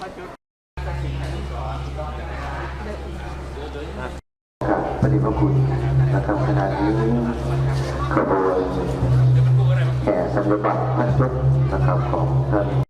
ปฏิบัติคุณนะครับขณะนี้ขบวนแห่สัญญบัตรพันยศนะครับของท่าน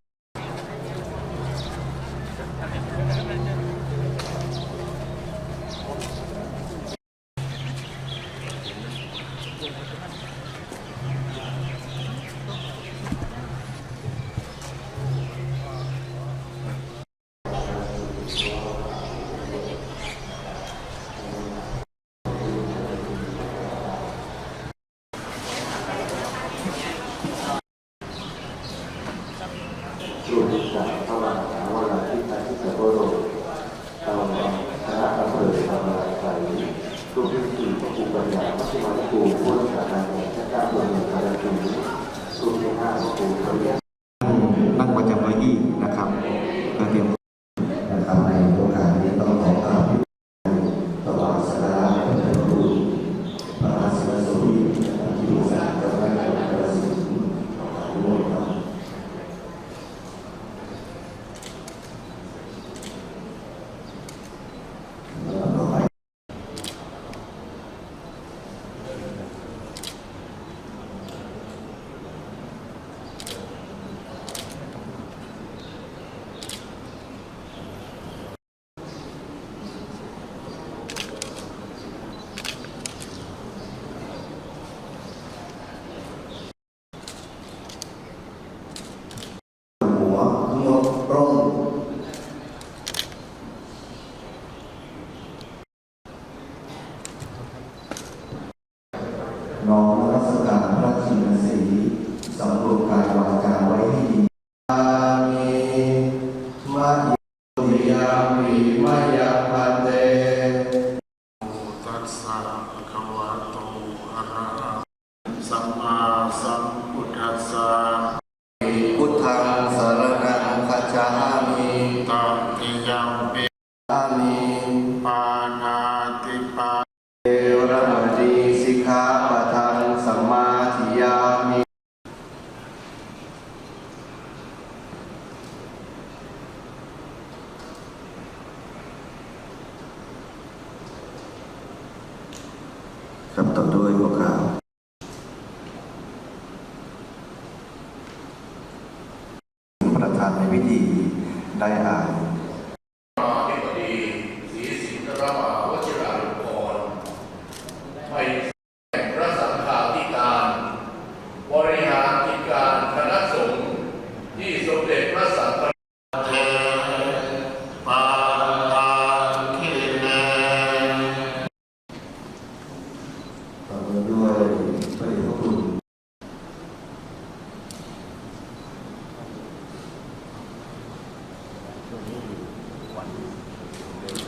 familias. น้อมรัศการพระชินสีสำรวมกายวาจาไว้ให้ดีอามิมายิยามิมายาพันเตตัสสะภะคะวะโตอะระหะสัมมาสัมพุทธัสสะพุทธังสารนังคัจฉามิตติยัมปิอามิปานาติปาเอระมณีสิกขาปะทังสัมมาทิยามิ ครับต่อด้วยพวกข่าวประธานในพิธีได้อ่าน 何?